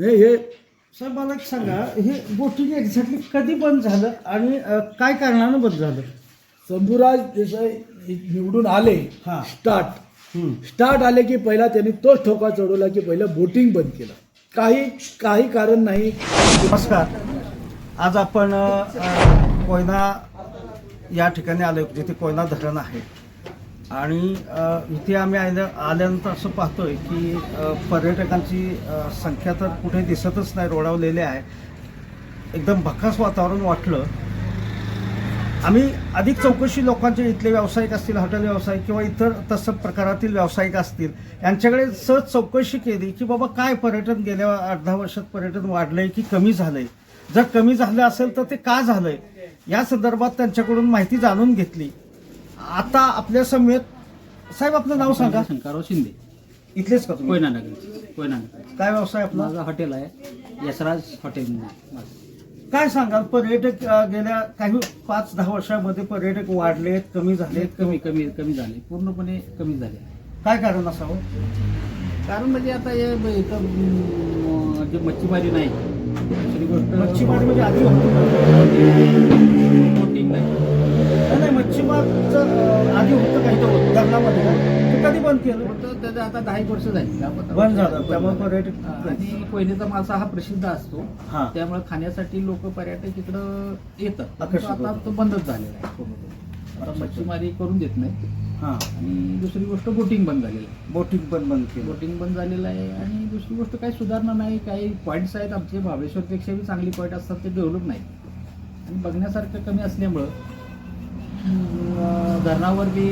हे हे साहेब मला एक सांगा. हे बोटिंग एक्झॅक्टली कधी बंद झालं आणि अ, काय कारणानं बंद झालं? शंभूराज देसाई निवडून आले हां. स्टार्ट हम्म. स्टार्ट आले की पहिला त्यांनी तोच ठोका चढवला की पहिलं बोटिंग बंद केलं. काही काही कारण नाही. नमस्कार. आज आपण अ, अ, कोयना या ठिकाणी आलो जिथे कोयना धरण आहे. आणि इथे आम्ही आल्या आल्यानंतर असं पाहतोय की पर्यटकांची संख्या तर कुठे दिसतच नाही रोडावलेली आहे. एकदम भक्कास वातावरण वाटलं. आम्ही अधिक चौकशी लोकांचे इथले व्यावसायिक असतील हॉटेल व्यावसायिक किंवा इतर तसं प्रकारातील व्यावसायिक असतील यांच्याकडे सहज चौकशी केली की बाबा काय पर्यटन गेल्या अर्ध्या वर्षात पर्यटन वाढलंय की कमी झालंय. जर कमी झालं असेल तर ते का झालंय? या संदर्भात त्यांच्याकडून माहिती जाणून घेतली. आता आपल्या समेत साहेब आपलं नाव सांगा. शंकरराव शिंदे. इथलेच का तुम्ही? कोयना नगर कोयना नगर. काय व्यवसाय आपला? माझं हॉटेल आहे यशराज हॉटेल. म्हणून आहे माझं. काय सांगाल? पर्यटक अं, गेल्या काही पाच दहा वर्षामध्ये पर्यटक वाढलेत कमी झालेत कमी कमी कमी झाले. पूर्णपणे कमी झाले. काय कारण असावं? कारण म्हणजे आता हे ब- इथं जे मच्छीमारी नाही दुसरी गोष्ट मच्छीमारी म्हणजे आधी होती. बोटिंग नाही. नाही, मच्छीमारचं आधी होतं काही तर धरणामध्ये? ते कधी बंद केलं? होतं त्याचं आता दहा एक वर्ष झाली. बंद झालं त्यामुळे पर्यटक आणि कोयनेचा मासा हा प्रसिद्ध असतो. हा. त्यामुळे खाण्यासाठी लोक पर्यटक इकडं येतात. आकर्षित आता होतात. तो बंदच झालेला आहे. पूर्णपणे. आता मच्छीमारी करून देत नाही. हा. आणि दुसरी गोष्ट बोटिंग बंद झालेली आहे. बोटिंग पण बंद केलं. बोटिंग बंद झालेलं आहे. आणि दुसरी गोष्ट काही सुधारणा नाही. काही पॉईंट्स आहेत. आमचे महाबळेश्वरपेक्षा बी चांगली पॉईंट असतात ते डेव्हलप नाही आणि बघण्यासारखं कमी असल्यामुळं धरणावर बी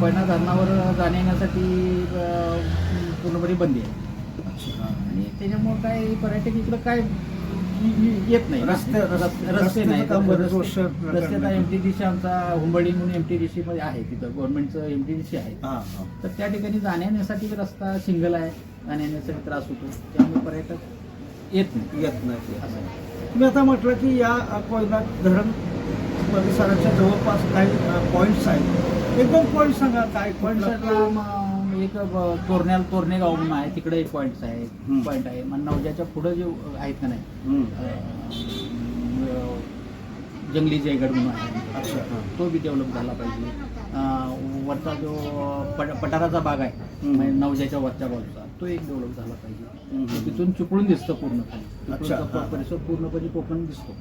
कोयना धरणावर जाण्या येण्यासाठी पूर्णपणे बंदी आहे. आणि त्याच्यामुळं काय पर्यटक इकडं काय येत नाही. रस्ते- रस्ते- रस्ते रस्त्याचं नाही. काम बरेच वर्ष रस्ते- रस्त्यात एम टी डी सी आमचा हुंबळी म्हणून एम टी डी सी मध्ये आहे. तिथं गव्हर्नमेंटचं एम टी डी सी आहे. तर त्या ठिकाणी जाण्या येण्यासाठी रस्ता सिंगल आहे. जाण्या येण्यासाठी त्रास होतो. त्यामुळे पर्यटक येत नाही. येत नाही. असं. तुम्ही आता म्हटलं की या कोयना धरण परिसराच्या जवळपास काही पॉईंट्स आहेत. एक दोन पॉईंट सांगा काय पॉईंट एक तोरण्याल तोरणे गाव म्हणून आहे तिकडे एक पॉईंट आहे. पॉईंट आहे. मग नवजाच्या पुढं जे आहेत का नाही? जंगली जयगड म्हणून आहे. तो बी डेव्हलप झाला पाहिजे. वरचा जो पट- पठाराचा भाग आहे. म्हणजे नवजाच्या वरच्या बाजूचा तो एक डेव्हलप झाला पाहिजे. तिथून चिपळून दिसतं पूर्ण खाली अच्छा, चिपळूणचा हा. परिसर पूर्णपणे कोकण दिसतो.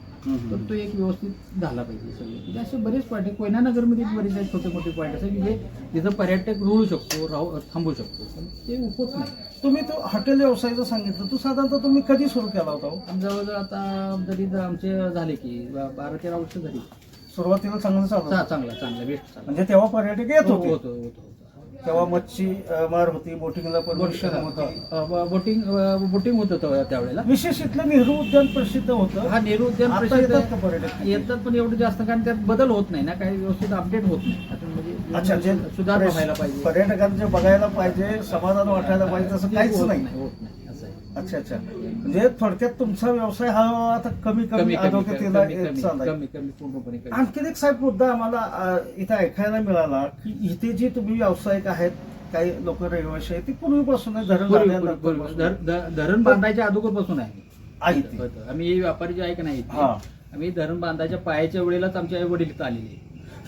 तर तो एक व्यवस्थित झाला पाहिजे सगळे. म्हणजे असे बरेच पॉईंट आहे. कोयना नगरमध्ये बरेच आहेत छोटे मोठे पॉईंट असे की जे जिथं पर्यटक रुळू शकतो राहू थांबू शकतो. पण ते उपत नाही. तुम्ही तो हॉटेल व्यवसायाचं सांगितलं. तो साधारणतः तुम्ही कधी सुरू केला होता हो? जवळजवळ आता जरी आमचे झाले की बारा तेरा वर्ष झाली. सुरुवातीला चांगलं. चांगला चांगला. बेस्ट म्हणजे तेव्हा पर्यटक येत हो, होतो. तेव्हा मच्छी मार होती बोटिंगला परमिशन होतं बोटिंग बोटिंग होतं तेव्हा- त्यावेळेला. विशेष इथलं नेहरू उद्यान प्रसिद्ध होतं. हा नेहरू उद्यान प्रसिद्ध येतात पण एवढं जास्त कारण त्यात बदल होत नाही ना काही व्यवस्थित अपडेट होत नाही. आता अच्छा म्हणजे सुधारणा व्हायला पाहिजे. पर्यटकांचे बघायला पाहिजे समाधान वाटायला पाहिजे तसं काहीच होत नाही होत नाही. अच्छा अच्छा म्हणजे थोडक्यात तुमचा व्यवसाय हा आता कमी कमी अधोगतीला आणखीन एक साहेब मुद्दा आम्हाला इथं ऐकायला मिळाला की इथे जे तुम्ही व्यावसायिक आहेत काही लोक रहिवाशी आहेत ती पूर्वीपासून धरण धरण बांधायच्या अगोदरपासून आहे. आम्ही व्यापारी जे आहे का नाही हा. आम्ही धरण बांधायच्या पायाच्या वेळेलाच आमचे आई वडील आलेले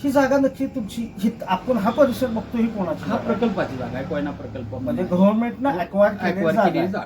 ही जागा नक्की तुमची ही आपण हा परिसर बघतो ही कोणाची हा? प्रकल्पाची जागा आहे कोयना प्रकल्प म्हणजे गव्हर्नमेंटनं अक्वायर केलेली. जागा.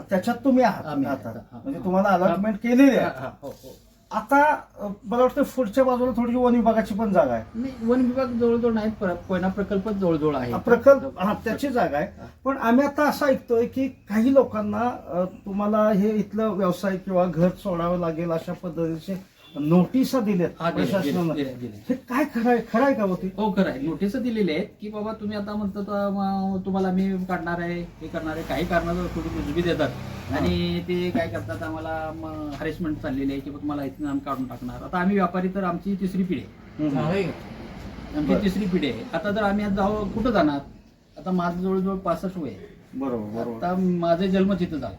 त्याच्यात तुम्ही आहात आम्ही आता आहात, हा. म्हणजे तुम्हाला अलॉटमेंट केलेली हा, आहे. हा, हो, हो. आता अ, मला वाटतं पुढच्या बाजूला थोडी वन विभागाची पण जागा आहे. नाही, वन विभाग जवळजवळ नाहीत पर- कोयना प्रकल्पच जवळजवळ आहे. हा, प्रकल्प हा त्याची जागा आहे. पण आम्ही आता असं ऐकतोय की काही लोकांना अ, तुम्हाला हे इथलं व्यवसाय किंवा घर सोडावं लागेल अशा पद्धतीचे नोटिसा दिल्यात हा, दिल्या, प्रशासनानं दिल्या, दिल्या. हे काय खरं आहे खरं आहे का होती हो खरं आहे नोटीस दिलेली आहेत की बाबा तुम्ही आता म्हणतो तर, म, तुम्हाला मी काढणार आहे हे करणार आहे काही कारणाचं थोडी मुजबी देतात. आणि ते काय करतात आम्हाला हरेसमेंट चाललेली आहे की बा तुम्हाला इथून आम्ही काढून टाकणार. आता आम्ही व्यापारी तर आमची तिसरी पिढी आहे. आमची. तिसरी पिढी आहे. आता जर आम्ही आज जाऊ कुठं जाणार? आता माझं जवळजवळ पासष्ट वय आहे. बरोबर बरोबर. आता माझा जन्म तिथं झाला.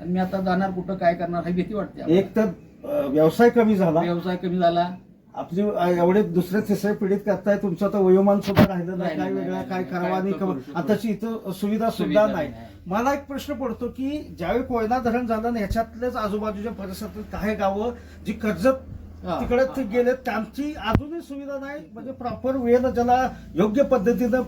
आणि मी आता जाणार कुठं काय करणार ही भीती वाटते. एक तर व्यवसाय कमी झाला व्यवसाय कमी झाला आपली एवढे दुसरे तिसरे पिढीत करताय तुमचं तर वयोमान सुद्धा राहिलं नाही काय वेगळं काय करावं आणि. आताची इथं सुविधा सुद्धा नाही. मला एक प्रश्न पडतो की ज्यावेळी कोयना धरण झालं ना ह्याच्यातलेच आजूबाजूच्या परिसरातील काही गावं जी कर्जत. तिकडे गेले त्यांची अजूनही सुविधा नाही म्हणजे प्रॉपर वेळ ज्याला योग्य पद्धतीनं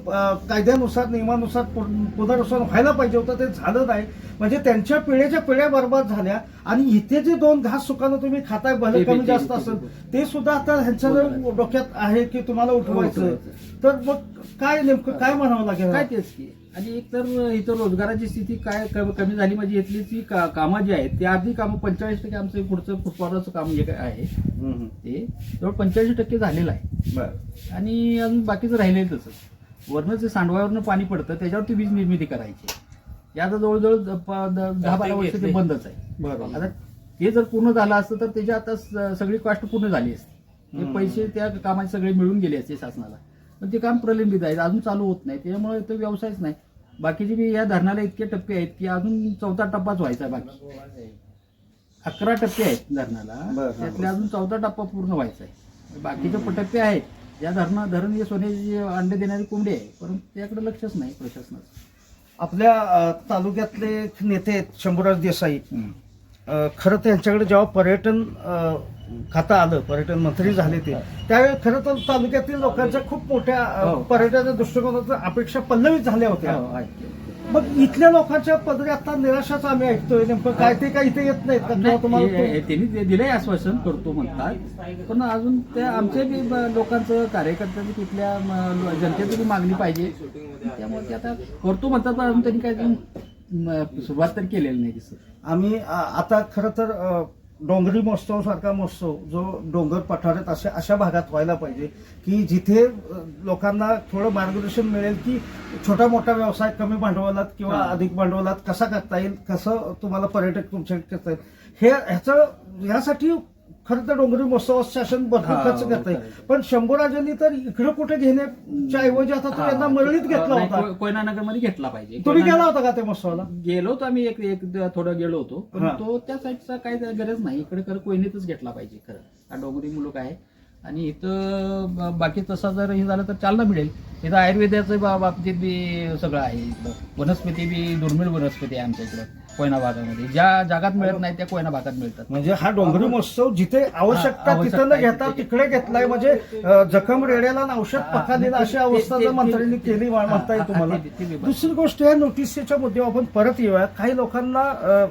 कायद्यानुसार नियमानुसार पुन- पुनर्वसन व्हायला पाहिजे होतं ते झालं नाही. म्हणजे त्यांच्या पिढ्याच्या पिढ्या बर्बाद झाल्या आणि इथे जे दोन घास सुखानं तुम्ही खाताय भले कमी जास्त असेल ते- सुद्धा आता ह्यांच्या जर डोक्यात आहे की तुम्हाला उठवायचं. उठवायचं. तर मग काय नेमकं काय म्हणावं लागेल? काय तेच की. आणि एक तर इथं रोजगाराची स्थिती काय कमी झाली म्हणजे इथली जी का- कामं जी आहेत ती आधी कामं पंचेचाळीस टक्के आमचं पुढचं फुटपाथचं काम जे काय आहे. ते जवळ पंचेचाळीस टक्के झालेलं आहे. बरं. आणि अजून बाकीचं राहिलेलं तसंच वरनं जे सांडवावरनं पाणी पडतं त्याच्यावरती वीज निर्मिती करायची. या आता जवळजवळ दहा बारा वर्ष ते बंदच आहे. बरोबर आता ते जर पूर्ण झालं असतं तर त्याची आता सगळी कॉस्ट पूर्ण झाली असती. ते. पैसे त्या कामाचे सगळे मिळून गेले असते शासनाला. पण ते काम प्रलंबित आहे अजून चालू होत नाही. त्याच्यामुळे तो व्यवसायच नाही. बाकीचे बी या धरणाला इतके टप्पे आहेत की अजून चौथा टप्पाच व्हायचा आहे बाकी. अकरा टप्पे आहेत धरणाला. त्यातले अजून चौथा टप्पा पूर्ण व्हायचा आहे. बाकीचे टप्पे आहेत. या धरणा धरण हे सोन्याची अंडे देणारी कोंबडी आहे परंतु त्याकडे लक्षच नाही प्रशासनाचं. आपल्या तालुक्यातले नेते आहेत शंभूराज देसाई. खरं तर यांच्याकडे जेव्हा पर्यटन खातं आलं पर्यटन मंत्री झाले ते. त्यावेळी खरं तर तालुक्यातील लोकांच्या खूप मोठ्या हो. पर्यटन दृष्टिकोनाच्या अपेक्षा पल्लवित झाल्या होत्या. हो. मग इथल्या लोकांच्या पदरी आता निराशाच आम्ही ऐकतोय. नेमकं काय ते काय इथे येत नाहीत का? तुम्हाला त्यांनी ते दिलंय आश्वासन करतो म्हणतात. पण अजून ते आमच्या बी लोकांचं कार्यकर्त्यांची तिथल्या जनतेची मागणी पाहिजे. त्यामुळे ते आता करतो म्हणतात पण अजून त्यांनी काय सुरुवात तर केलेली नाही दिसत. आम्ही आता खरं तर डोंगरी महोत्सव सारखा महोत्सव जो डोंगर पठारात अशा अशा भागात व्हायला पाहिजे की जिथे लोकांना थोडं मार्गदर्शन मिळेल की छोटा मोठा व्यवसाय कमी भांडवलात किंवा. अधिक भांडवलात कसा करता येईल कसं तुम्हाला पर्यटक तुमच्याकडे करता येईल हे ह्याचं ह्यासाठी खरं तर डोंगरी महोत्सवात शासन भरपूर खर्च करता करायचं. पण शंभूराजांनी तर इकडे कुठे घेण्याच्या ऐवजी आता तो यांना मरळीत घेतला होता. कोयना नगरमध्ये घेतला पाहिजे. तुम्ही गेला होता का त्या महोत्सवाला? गेलो होतो आम्ही एक एक थोडं गेलो होतो. पण. तो त्या साईडचा काही गरज नाही. इकडे खरं कोयनेतच घेतला पाहिजे खरं. हा डोंगरी मुलूक आहे. आणि इथं बाकी तसं जर हे झालं तर चालना मिळेल. इथं आयुर्वेदाचं बाबतीत बी सगळं आहे इकडं वनस्पती बी दुर्मिळ वनस्पती आहे आमच्या इकडं. कोयना भागामध्ये ज्या जागात मिळत नाही त्या कोयना भागात मिळतात. म्हणजे हा डोंगरी महोत्सव जिथे आवश्यकता तिथं न आवश्यकता घेता. तिकडे घेतलाय. म्हणजे अ, जखम रेड्याला आणि औषध पखालीला अशी ते- अवस्था ते- जर ते- मंत्र्यांनी केली हा, म्हणता येईल हा, तुम्हाला. ते- ते- ते बरोबर. दुसरी गोष्ट या नोटीसच्या मुद्दे आपण परत येऊया काही लोकांना अ,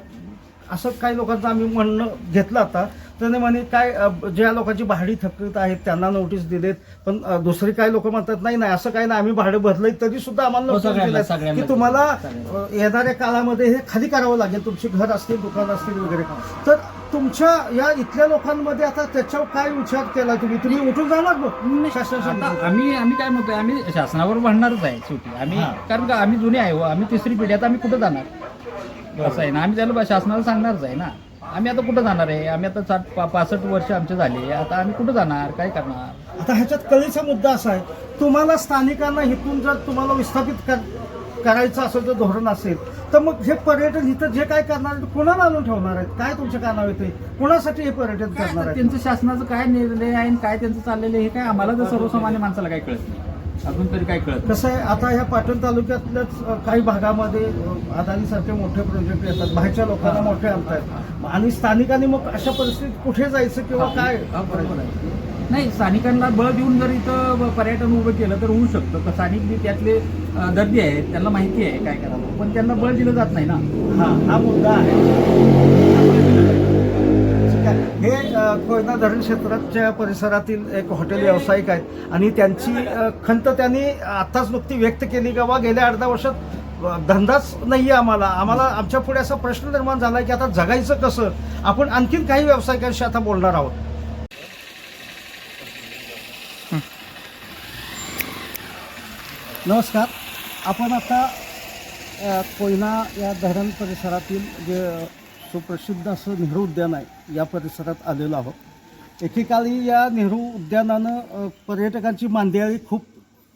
असं काही लोकांचं आम्ही म्हणणं घेतलं आता. त्याने म्हणे काय ज्या लोकांची भाडी थकीत आहेत त्यांना नोटीस दिलेत. पण दुसरी काही लोक म्हणतात नाही नाही असं काही नाही आम्ही भाडं भरलंय तरी सुद्धा आम्हाला हो, नोटीस सगळ्यांना की तुम्हाला येणाऱ्या काळामध्ये हे खाली करावं लागेल तुमची घर असतील दुकान असतील वगैरे. तर तुमच्या या इथल्या लोकांमध्ये आता त्याच्यावर काय विचार केला तुम्ही? तुम्ही उठून जाणार मग. आम्ही आम्ही काय म्हणतोय आम्ही शासनावर भांडणारच आहे शेवटी. आम्ही. कारण का आम्ही जुने आहे हो आम्ही तिसरी पिढी आता आम्ही कुठं जाणार? असं आहे ना आम्ही त्याला शासनाला सांगणारच आहे ना. आम्ही आता कुठं जाणार आहे? आम्ही आता साठ पा- पासष्ट वर्ष आमचे झाले. आता आम्ही कुठं जाणार? काय करणार? आता ह्याच्यात कळीचा मुद्दा असा आहे. तुम्हाला स्थानिकांना इथून जर तुम्हाला विस्थापित कर- करायचं असेल तर धोरण असेल तर मग हे पर्यटन इथं जे काय करणार आहेत कोणाला आणून ठेवणार आहेत? काय तुमच्या कानावर येते कोणासाठी हे पर्यटन करणार आहेत? त्यांचं शासनाचं काय निर्णय आहे आणि काय त्यांचं चाललेलं आहे हे काय आम्हाला तर सर्वसामान्य माणसाला काय कळत नाही. अजून तरी काय कळत. कसं आहे आता ह्या पाटण तालुक्यातल्याच काही भागामध्ये अदानीसारखे मोठे प्रोजेक्ट येतात. बाहेरच्या लोकांना मोठे आणतात आणि स्थानिकांनी मग अशा परिस्थितीत कुठे जायचं किंवा काय? हा, बरोबर आहे. नाही स्थानिकांना बळ देऊन जर इथं पर्यटन उभं केलं तर होऊ शकतं. तर स्थानिक बी त्यातले दर्दी आहेत त्यांना माहिती आहे काय करावं. पण त्यांना बळ दिलं जात नाही ना. हा हा मुद्दा आहे. आहे. हे कोयना धरण क्षेत्राच्या परिसरातील एक हॉटेल व्यावसायिक आहेत. आणि त्यांची खंत त्यांनी आत्ताच नुकती व्यक्त केली का वा गेल्या अर्ध्या वर्षात धंदाच धंदाच आहे आम्हाला. आम्हाला आमच्या पुढे असा प्रश्न निर्माण झाला की आता जगायचं कसं? आपण आणखीन काही व्यावसायिकांशी आता बोलणार आहोत. नमस्कार. आपण आता कोयना या धरण परिसरातील जे सुप्रसिद्ध असं नेहरू उद्यान आहे या परिसरात आलेलो आहोत. एकेकाळी या नेहरू उद्यानानं पर्यटकांची मांदियाळी खूप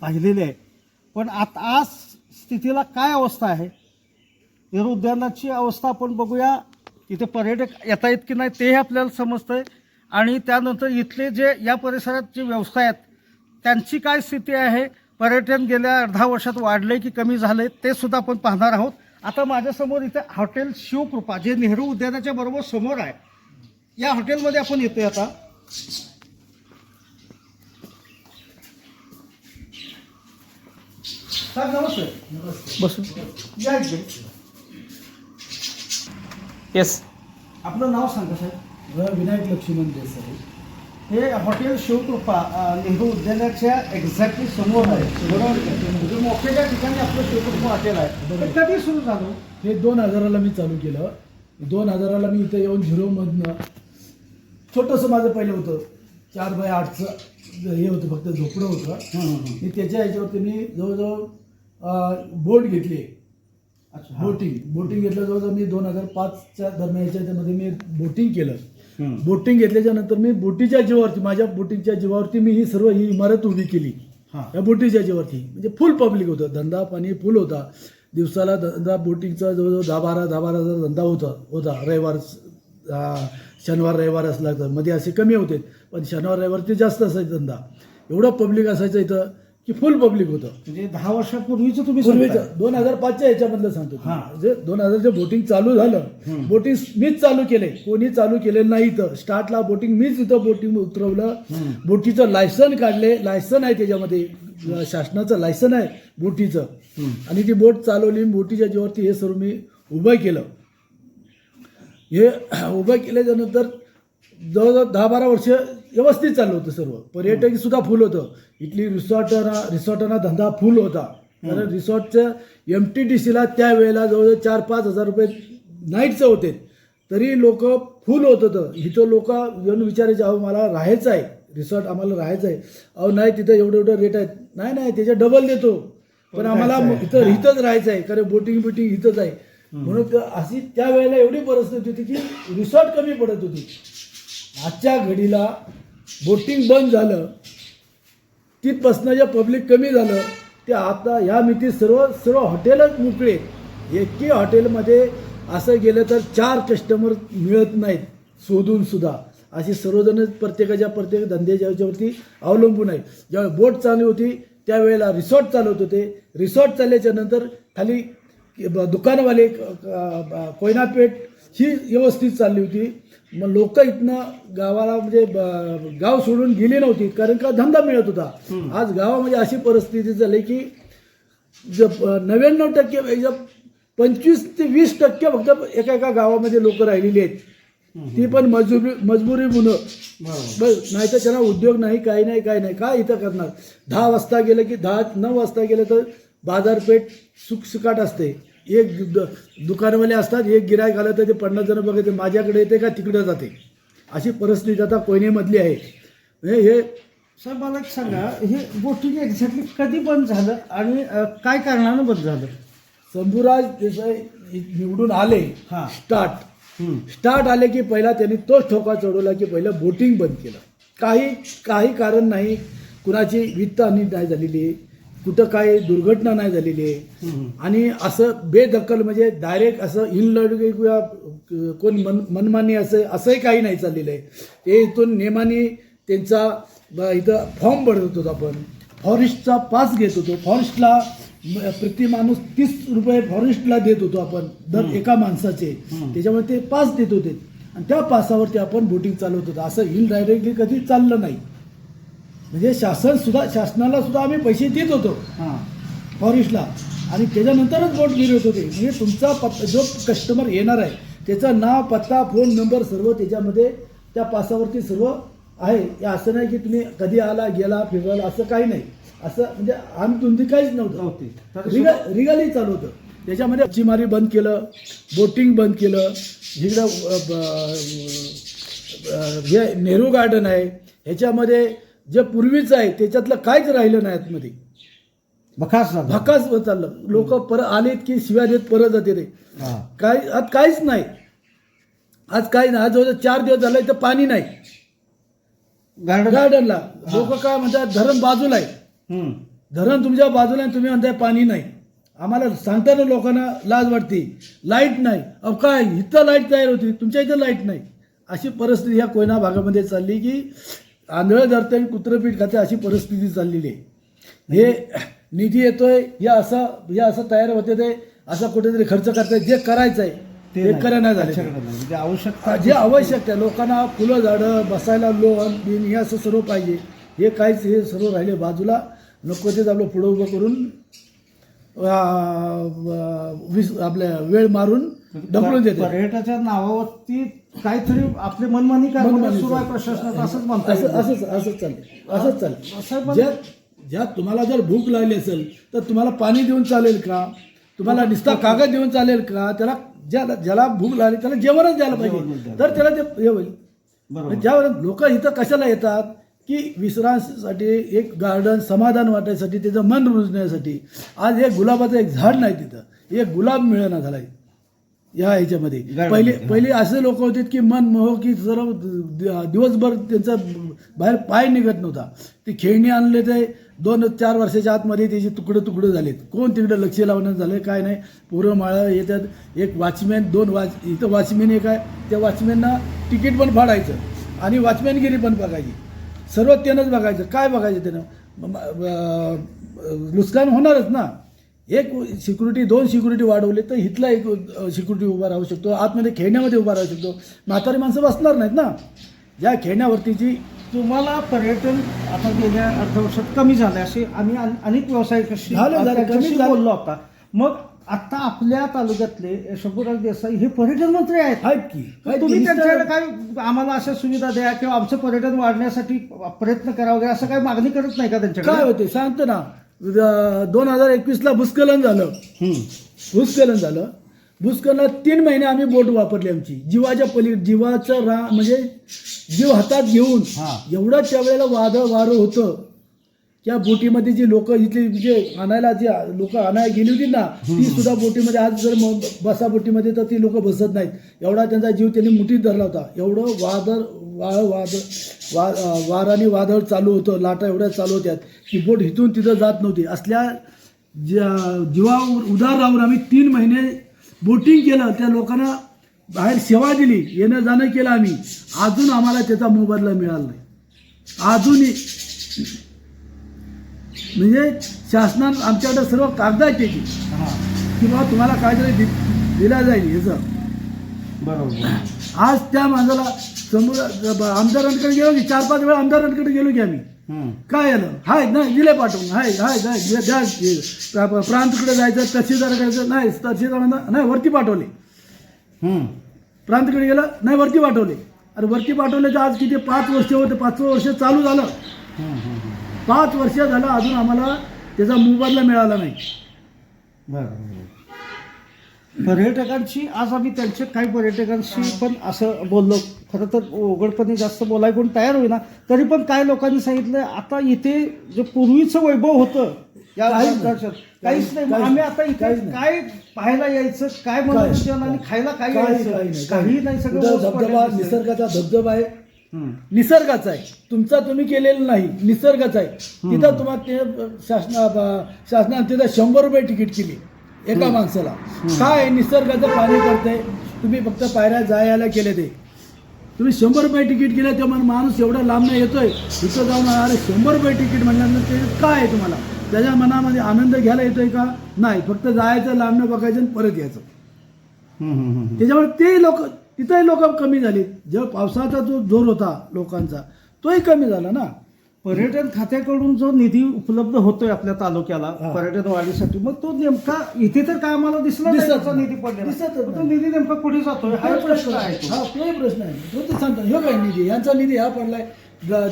पाहिलेली आहे. पण आता आज स्थितीला काय अवस्था आहे? नेहरू उद्यानाची अवस्था आपण बघूया. इथे पर्यटक येता येत की नाही तेही आपल्याला समजतं आहे आणि त्यानंतर इथले जे या परिसरात जे व्यवसाय आहेत त्यांची काय स्थिती आहे? पर्यटन गेल्या अर्धा वर्षात वाढले की कमी झाले ते सुद्धा आपण पाहणार आहोत. आता माझ्यासमोर इथे हॉटेल शिवकृपा जे नेहरू उद्यानाच्या बरोबर समोर आहे या हॉटेलमध्ये आपण येतोय आता. सर नमस्ते. बसून. या इकडे. येस आपलं नाव सांगा साहेब विनायक लक्ष्मण देसाई हे हॉटेल शिवकृपा अ, नेहरू उद्यानाच्या एक्झॅक्टली समोर आहे. बरोबर? का? म्हणजे मोठ्या ठिकाणी आपलं शिवकृपा हॉटेल आहे. ते कधी सुरू झालं? हे दोन हजाराला मी चालू केलं. दोन हजाराला मी इथं येऊन झिरोमधनं छोटंसं माझं पहिलं होतं. चार बाय आठचं हे होतं फक्त झोपडं होतं. मी त्याच्या ह्याच्यावरती मी जवळजवळ बोट घेतली. अच्छा. बोटिंग. बोटिंग घेतलं जवळजवळ मी दोन हजार पाचच्या दरम्यान याच्यामध्ये मी बोटिंग केलं. बोटिंग घेतल्याच्या नंतर मी बोटीच्या जीवावरती माझ्या बोटिंगच्या जीवावरती मी ही सर्व ही इमारत उभी केली. या बोटीच्या जीवावरती. म्हणजे फुल पब्लिक होतं. धंदा पाणी फुल होता. दिवसाला धंदा बोटिंगचा जवळजवळ दहा बारा दहा बारा हजार धंदा होता होता. रविवार शनिवार रविवार असला तर. मध्ये असे कमी होते पण शनिवार रविवार ते जास्त असायचं धंदा. एवढं पब्लिक असायचं इथं की फुल पब्लिक होतं. म्हणजे दहा वर्षापूर्वीच तुम्ही पूर्वीचं. दोन हजार पाचच्या ह्याच्यामधलं सांगतो हा. जे दोन हजार जे बोटिंग चालू झालं बोटिंग मीच चालू केले. कोणी चालू केलेलं नाही इथं. स्टार्टला बोटिंग मीच इथं बोटिंग उतरवलं. बोटीचं लायसन काढले. लायसन आहे त्याच्यामध्ये. शासनाचं लायसन आहे बोटीचं. आणि ती बोट चालवली. बोटीच्या जीवावरती हे सर्व मी उभं केलं. हे उभं केल्याच्यानंतर जवळजवळ दहा बारा वर्ष व्यवस्थित चाललं होतं सर्व. पर्यटक सुद्धा फुल होतं. इथली रिसॉर्टना रिसॉर्टांना धंदा फुल होता. कारण रिसॉर्टचं एम टी डी सीला त्यावेळेला जवळजवळ चार पाच हजार रुपये नाईटचं होते. तरी लोक फुल होत होतं. इथं लोक येऊन विचारायचे अहो मला राहायचं आहे. रिसॉर्ट आम्हाला राहायचं आहे. अहो नाही तिथं एवढं एवढं रेट आहेत. नाही नाही त्याच्या डबल देतो. पण आम्हाला. इथं इथंच राहायचं आहे. कारण बोटिंग बिटिंग इथंच आहे. म्हणून अशी त्यावेळेला एवढी परिस्थिती होती की रिसॉर्ट कमी पडत होती. आजच्या घडीला बोटिंग बंद झालं तिथपासनं जे पब्लिक कमी झालं ते आता ह्या मितीत सर्व सर्व हॉटेलच मोकळे. एकी हॉटेलमध्ये असं गेलं तर चार कस्टमर मिळत नाहीत शोधूनसुद्धा अशी सर्वजण प्रत्येकाच्या प्रत्येक धंद्याच्या ह्याच्यावरती अवलंबून आहे ज्यावेळी बोट चालू होती त्यावेळेला रिसॉर्ट चालवत होते. रिसॉर्ट चालल्याच्या नंतर खाली दुकानवाले कोयनापेठ ही व्यवस्थित चालली होती. मग लोक इथनं गावाला म्हणजे गाव सोडून गेली नव्हती कारण का धंदा मिळत होता. आज गावामध्ये अशी परिस्थिती झाली की नव्याण्णव टक्के एकदम पंचवीस ते वीस टक्के फक्त एका एका गावामध्ये लोक राहिलेली आहेत. ती पण मजबुरी मजबुरी म्हणून बरोबर. बस नाही तर त्यांना उद्योग नाही काही नाही काही नाही. काय इथं करणार? दहा वाजता गेलं की दहा नऊ वाजता गेलं तर बाजारपेठ सुकसुकाट असते. एक दु- दुकानवाले असतात एक गिरायक आलं तर ते पन्नास जण बघायचे माझ्याकडे येते का तिकडे जाते. अशी परिस्थिती आता कोयनेमधली आहे. हे सर मला एक सांगा हे बोटिंग एक्झॅक्टली कधी बंद झालं आणि काय कारणानं बंद झालं? शंभूराज देसाई निवडून आले हां. स्टार्ट. स्टार्ट आले की पहिला त्यांनी तोच ठोका चढवला की पहिलं बोटिंग बंद केलं. काही काही कारण नाही. कुणाची वित्तहानी नाही झालेली आहे. कुठं काही दुर्घटना नाही झालेली आहे. आणि असं बेदखल म्हणजे डायरेक्ट असं इनलड किंवा कोण मन मनमानी असं असंही काही नाही चाललेलं आहे. ते इथून नेमाने त्यांचा इथं फॉर्म भरत होतो आपण. फॉरेस्टचा पास घेत होतो. फॉरेस्टला प्रति माणूस तीस रुपये फॉरेस्टला देत होतो आपण दर एका माणसाचे. त्याच्यामुळे ते पास देत होते. आणि त्या पासावरती आपण बोटिंग चालवत होतो. असं इनडायरेक्टली कधी चाललं नाही. म्हणजे शासन सुद्धा शासनाला सुद्धा आम्ही पैसे देत होतो. हां. फॉरेस्टला आणि त्याच्यानंतरच बोट गिरवत होते. म्हणजे तुमचा पत्ता जो कस्टमर येणार आहे त्याचं नाव पत्ता फोन नंबर सर्व त्याच्यामध्ये त्या पासावरती सर्व आहे. हे असं नाही की तुम्ही कधी आला गेला फिरवाला असं काही नाही. असं म्हणजे आम तुमची काहीच नव्हतं. रिगा रिगाली चालू होतं. त्याच्यामध्ये मच्छीमारी बंद केलं बोटिंग बंद केलं जिकडं हे नेहरू गार्डन आहे. ह्याच्यामध्ये जे पूर्वीचं आहे त्याच्यातलं काहीच राहिलं नाही आतमध्ये. झालं. भकास होत चाललं लोक परत आलेत की शिव्या देत परत जाते रे. हां. काय आज काहीच नाही. आज काही नाही. आज जवळजवळ चार दिवस झालं इथं पाणी नाही. गार्डन गार्डनला लोक काय म्हणतात धरण बाजूला आहे. हम्म. धरण तुमच्या बाजूला आहे, तुम्ही म्हणताय पाणी नाही. आम्हाला सांगताना लोकांना लाज वाटते. लाइट नाही. अहो काय? इथं लाइट तयार होती. तुमच्या इथं लाइट नाही. अशी परिस्थिती ह्या कोयना भागामध्ये चालली की आंधळं धरते आणि कुत्रपीठ खाते अशी परिस्थिती चाललेली आहे. हे निधी येतोय या असं या असं तयार होते ते असं कुठेतरी खर्च करताय जे करायचं आहे. ते झालं नाही. म्हणजे आवश्यकता जे आवश्यक आहे लोकांना फुलं झाडं बसायला लोन बिन हे असं सर्व पाहिजे. हे काहीच हे सर्व राहिले बाजूला. नको तेच आपलं पुढं उभं करून वीस आपल्या वेळ मारून ढकलून देते. पर्यटनाच्या नावावरती काहीतरी आपली मनमानी काय सुरू आहे. प्रशासनात असंच म्हणता असं येईल. असंच असंच चाललंय असंच पण- ज्यात ज्यात तुम्हाला जर भूक लागली असेल तर तुम्हाला पाणी देऊन चालेल का? तुम्हाला नुसता कागद देऊन चालेल का? त्याला ज्याला ज्याला भूक लागली त्याला जेवणच द्यायला पाहिजे. तर त्याला ते हे होईल. बरोबर. ज्यावर लोक इथं कशाला येतात? की विश्रांतीसाठी एक गार्डन समाधान वाटायसाठी त्याचं मन रुजण्यासाठी. आज एक गुलाबाचं एक झाड नाही तिथं. एक गुलाब मिळेना झालाय. या ह्याच्यामध्ये पहिले. पहिले असे लोक होते की मन मोह की सर्व दिवसभर त्यांचा बाहेर पाय निघत नव्हता. ती खेळणी आणले ते दोन चार वर्षाच्या आतमध्ये त्याचे तुकडे तुकडे झालेत. कोण तिकडे लक्ष लावण्यात झालं काय नाही. पोरं माळं येतात. एक वॉचमॅन दोन वॉच इथं वॉचमॅन एक आहे. त्या वॉचमॅनना तिकीट पण फाडायचं आणि वॉचमॅनगिरी पण बघायची. सर्व त्यानंच बघायचं. काय बघायचं त्यानं? नुकसान होणारच ना. एक सिक्युरिटी दोन सिक्युरिटी वाढवले तर इथला एक सिक्युरिटी उभा राहू शकतो. आतमध्ये खेळण्यामध्ये उभा राहू शकतो. म्हातारी माणसं बसणार नाहीत ना. ज्या खेळण्यावरतीची तुम्हाला पर्यटन आता गेल्या अर्ध वर्षात कमी झाले असे आम्ही अन- अनेक झालं. बोललो आता? मग आता आपल्या तालुक्यातले शंभूराज देसाई हे पर्यटन मंत्री आहेत. आहेत की? तुम्ही त्यांच्याकडे काय आम्हाला अशा सुविधा द्या किंवा आमचं पर्यटन वाढण्यासाठी प्रयत्न करा वगैरे असं काही मागणी करत नाही का काय त्यांच्याकडे होते? सांगतो ना. दोन हजार एकवीसला भूस्खलन झालं. भूस्खलन झालं भूस्खलनात तीन महिने आम्ही बोट वापरली आमची जीवाच्या पली जीवाचं रा म्हणजे जीव हातात घेऊन हा. एवढं त्यावेळेला वादळ वारं होतं त्या बोटीमध्ये जी लोक इथली जे आणायला जी लोक आणायला गेली होती ना ती सुद्धा बोटीमध्ये आज जर म- बसा बोटीमध्ये तर ती लोक बसत नाहीत. एवढा त्यांचा जीव त्यांनी मुठीत धरला होता. एवढं वादळ वाळ वादळ वा वाराने वादळ चालू होतं लाटा एवढ्या चालू होत्या की बोट इथून तिथं जात नव्हती. असल्या ज्या- जीवावर उदार राहून आम्ही तीन महिने बोटिंग केलं त्या लोकांना बाहेर सेवा दिली येणं जाणं केलं आम्ही. अजून आम्हाला त्याचा मोबदला मिळाला नाही. अजूनही म्हणजे शासनानं आमच्याकडे सर्व कागद आहेत त्याची हा. की बाबा तुम्हाला काहीतरी दि दिला जाईल ह्याचं बरोबर आज त्या माणसाला समोर आमदारांकडे गेलो की चार पाच वेळा आमदारांकडे गेलो की आम्ही. काय आलं हाय नाही दिले पाठवून हाय हाय द्या द्या. प्रा- प्रा- प्रांतकडे जायचं तहसीलदाराकडे नाही तहसीलदारांना नाही वरती पाठवले. प्रांतकडे गेलं नाही वरती पाठवले अरे वरती पाठवले तर आज किती पाच वर्ष होते पाचवं वर्ष चालू झालं. पाच वर्ष झालं अजून आम्हाला त्याचा मोबदला मिळाला नाही. बरं पर्यटकांशी आज आम्ही त्यांच्या काही पर्यटकांशी पण असं बोललो. खरं तर उघडपणे जास्त बोलाय कोण तयार होईना. तरी पण काय लोकांनी सांगितलं आता इथे जे पूर्वीचं वैभव होतं या काहीच नाही. आम्ही आता इथे. काय पाहायला यायचं काय मनोरंजन आणि खायला काय काही यायचं? काही नाही. काही सगळं धबधबा. निसर्गाचा धबधबा आहे. निसर्गाचा आहे. तुमचा तुम्ही केलेला नाही निसर्गाचा आहे. तिथं तुम्हाला ते शासना शासनाने तिथं शंभर रुपये तिकीट केली एका माणसाला. काय आहे? निसर्गाचं पाणी करते तुम्ही फक्त पायऱ्या जायला केले ते. तुम्ही शंभर रुपये तिकीट केलं तेव्हा माणूस एवढा लांबनं येतोय. इथं जाऊन अरे शंभर रुपये तिकीट म्हणल्यानंतर ते काय आहे तुम्हाला? त्याच्या मनामध्ये आनंद घ्यायला येतोय का? नाही. फक्त जायचं लांबनं बघायचं आणि परत यायचं. त्याच्यामुळे ते लोक तिथंही लोक कमी झाली जेव्हा पावसाचा जो जोर होता लोकांचा तोही कमी झाला ना पर्यटन खात्याकडून जो निधी उपलब्ध होतोय आपल्या तालुक्याला हा. पर्यटन वाढीसाठी मग तो नेमका इथे तर काय आम्हाला दिसला नाही दिसत. निधी पडलेला दिसतच मग तो. निधी नेमका कुठे जातोय हा हा प्रश्न आहे. हा तोही प्रश्न आहे तो ते सांगतात ह्यो काय निधी यांचा निधी हा पडलाय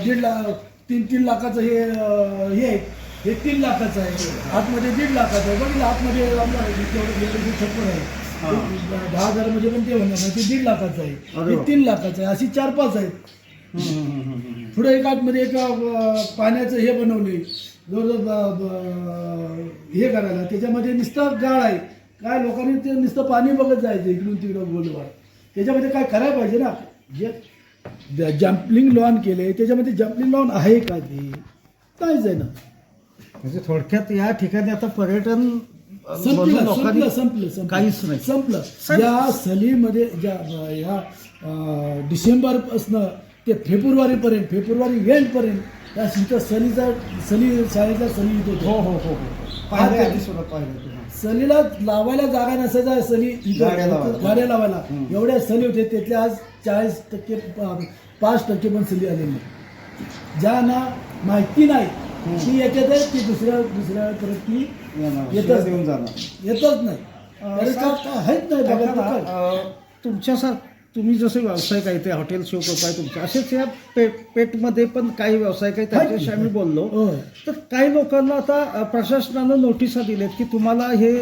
दीड लाख तीन तीन लाखाचं हे हे. हे तीन लाखाचं आहे आतमध्ये दीड लाखाचं आहे बघितलं आतमध्ये छप्पर आहे हा. दहा हजारमध्ये पण ते होणार नाही. ते दीड लाखाचं आहे. अरे वा. तीन लाखाचं आहे. अशी चार पाच आहेत. पुढे एक आतमध्ये एक पाण्याचं हे बनवले. जवळजवळ हे करायला. त्याच्यामध्ये नुसतं गाळ आहे. काय लोकांनी ते नुसतं पाणी बघत जायचं इकडून तिकडं गोलवार. त्याच्यामध्ये काय करायला पाहिजे ना? जे जम्पलिंग लॉन केले त्याच्यामध्ये जम्पलिंग लॉन आहे का ते? काहीच आहे ना. म्हणजे थोडक्यात या ठिकाणी आता पर्यटन संपलं संपलं संपलं संपलं. काहीच नाही. संपलं. ज्या सलीमध्ये ज्या ह्या डिसेंबरपासनं ते फेब्रुवारीपर्यंत फेब्रुवारी एंडपर्यंत त्या इथं सलीचा सली शाळेचा सली येत हो होतो हो हो हो. पाहिलं आधी सुद्धा पाहिलं. सलीला लावायला जागा नसायचा सली गाड्या लावायला. गाड्या लावायला. एवढ्या सली होते त्यातल्या आज चाळीस टक्के पाच टक्के पण सली आलेली नाही ज्यांना माहिती नाही ती येतात आहे, ती दुसऱ्या दुसऱ्या परत ती येणार, येतच देऊन जाणार येतच नाही अं, कारण का साहेब, आहेत नाही बघा ना, तर काय. अं, तुमच्यासार तुम्ही जसे व्यावसायिक आहे ते हॉटेल शिवकृपा आहे तुमचे असेच या पेट पेटमध्ये पण काही व्यावसायिक आहेत त्यांच्याशी आम्ही बोललो होय. तर काही लोकांना आता प्रशासनानं नोटिसा दिल्यात की तुम्हाला हे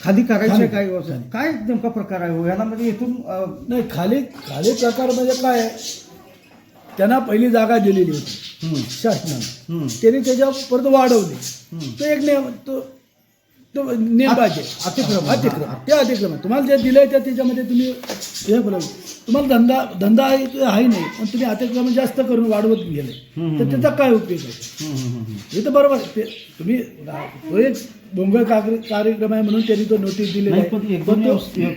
खाली करायचे. काही व्यवसाय काय नेमका प्रकार आहे हो? याला म्हणजे इथून नाही खाली खाली प्रकार म्हणजे काय आहे? त्यांना पहिली जागा दिलेली होती. शासनानं. त्यांनी त्याच्या परत वाढवली. तो एक नियम तो तो नियम अति- पाहिजे अतिक्रमण. अतिक्रमण ते अतिक्रमण. तुम्हाला जे दिलंय त्या त्याच्यामध्ये तुम्ही हे बोला. तुम्हाला धंदा धंदा आहे नाही पण तुम्ही अतिक्रमण जास्त करून वाढवत गेले. तर त्याचा काय उपयोग आहे. हे तर बरोबर. ते तुम्ही तो एक भोंगळ कार्य- कार्यक्रम आहे म्हणून त्यांनी तो नोटीस पण एक दोन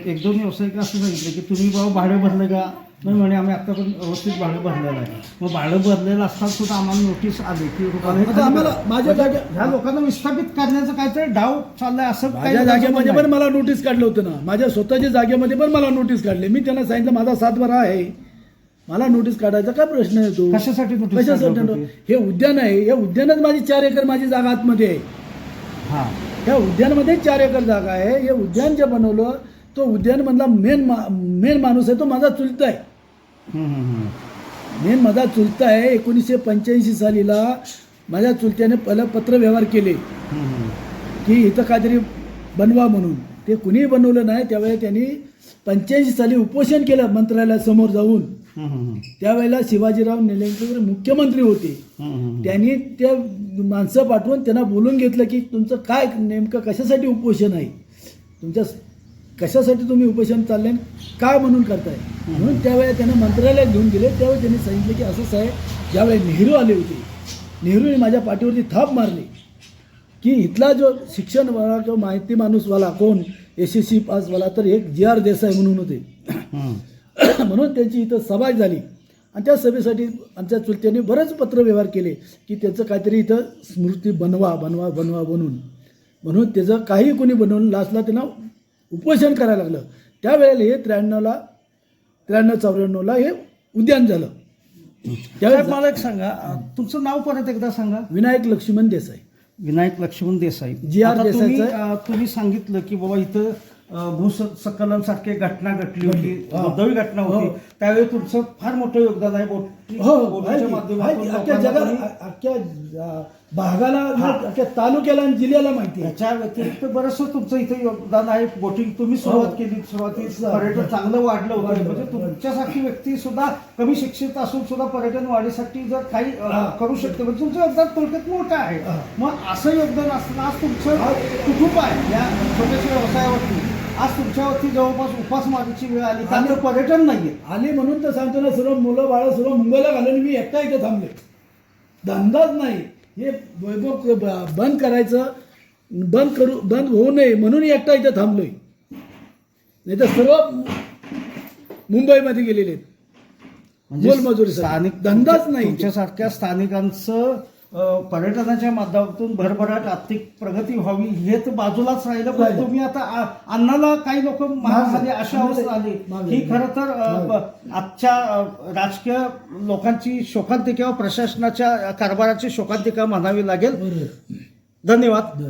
एक दोन व्यावसायिक असं सांगितलं की तुम्ही बाबा भाडं भरलं का? नाही म्हणे आम्ही आता पण व्यवस्थित भाडं भरलेलं आहे. मग भाडं भरलेलं असताना सुद्धा आम्हाला नोटीस आली की आता आम्हाला. माझ्या म्हणजे जागे- ह्या लोकांना विस्थापित करण्याचं काहीतरी डाव चाललाय असं काही माझ्या जागेमध्ये पण. मला नोटीस काढलं होतं ना. माझ्या स्वतःच्या जागेमध्ये पण मला नोटीस काढले. मी त्यांना सांगितलं माझा सातबारा आहे. मला नोटीस काढायचा काय प्रश्न येतो कशासाठी notice कशासाठी काढलं होतं नोटीस? हे उद्यान आहे. हे उद्यानच माझी चार एकर माझी जागा आतमध्ये आहे. हा. ह्या उद्यानमध्ये चार एकर जागा आहे. हे उद्यान जे बनवलं तो उद्यान मधला मेन मेन माणूस आहे तो माझा चुलता आहे. मेन माझा चुलता आहे एकोणीसशे पंच्याऐंशी सालीला माझ्या चुलत्याने पहिलं पत्रव्यवहार केले. हम्म, हम्म. की इथं काहीतरी बनवा म्हणून. ते कुणीही बनवलं नाही त्यावेळेला त्यांनी पंच्याऐंशी साली उपोषण केलं मंत्रालयासमोर जाऊन. त्यावेळेला शिवाजीराव निलंगेकर मुख्यमंत्री होते. त्यांनी त्या माणसं पाठवून त्यांना बोलून घेतलं की तुमचं काय नेमकं कशासाठी उपोषण आहे? तुमच्या कशासाठी तुम्ही उपोषण चालले काय म्हणून करताय? म्हणून त्यावेळेला त्यांना मंत्रालयात घेऊन गेले. त्यावेळी त्यांनी सांगितलं की असंच आहे ज्यावेळी नेहरू आले होते नेहरूने माझ्या पाठीवरती थाप मारली की इथला जो शिक्षणवाला किंवा माहिती माणूसवाला कोण? एस एस सी पासवाला तर एक जे आर देसाई म्हणून होते. म्हणून त्यांची इथं सभा झाली. आणि त्या सभेसाठी आमच्या चुलत्याने बरेच पत्रव्यवहार केले की त्याचं काहीतरी इथं स्मृती बनवा बनवा बनवा बनवून म्हणून त्याचं काही कोणी बनवून लास्टला त्यांना उपोषण करायला लागलं. त्यावेळेला हे त्र्याण्णवला त्र्याण्णव चौऱ्याण्णवला हे उद्यान झालं. त्यावेळेस मला एक सांगा. तुमचं नाव परत एकदा सांगा. विनायक लक्ष्मण देसाई. विनायक लक्ष्मण देसाई. जी आर आता तुम्ही सांगितलं की बाबा इथं भूसंकलन सारखी घटना घडली होती. दुर्दैवी घटना होती. हो. त्यावेळी तुमचं फार मोठं योगदान आहे बोटी हो हो, बोटीच्या माध्यमातून. अख्ख्या जगाला अख्ख्या अ, भागाला. अख्ख्या तालुक्याला आणि जिल्ह्याला माहिती आहे ह्याच्या व्यतिरिक्त बरंचसं तुमचं इथे योगदान आहे बोटिंग तुम्ही सुरुवात हो. केली सुरुवातीस. पर्यटन चांगलं वाढलं होतं वाढलं, म्हणजे. तुमच्यासारखी व्यक्ती सुद्धा कमी शिक्षित असून सुद्धा पर्यटन वाढीसाठी जर काही अं, हा. करू शकते म्हणजे तुमचं योगदान थोडक्यात मोठं आहे हा. मग असं योगदान असताना आज तुमचं कुटुंब आहे या छोट्याशा व्यवसायावरती आज तुमच्यावरती जवळपास उपासमारीची वेळ आली तर पर्यटन नाहीये. आली म्हणून तर सांगतो ना सर्व मुलं बाळं सर्व मुंबईला घालून मी एकटा इथे थांबले. धंदाच नाही. हे वैभव बंद करायचं बंद करू बंद होऊ नये म्हणून एकटा इथे थांबलोय. नाही तर सर्व मुंबईमध्ये गेलेले आहेत. मोलमजुरी स्थानिक धंदाच नाही. तुमच्यासारख्या स्थानिकांचं पर्यटनाच्या माध्यमातून भरभराट आर्थिक प्रगती व्हावी हे तर बाजूलाच राहिलं पण. तुम्ही आता अन्नाला काही लोक झाले अशा अवस्था आली ही. खरं तर आजच्या राजकीय लोकांची शोकांतिका किंवा प्रशासनाच्या कारभाराची शोकांतिका म्हणावी लागेल धन्यवाद.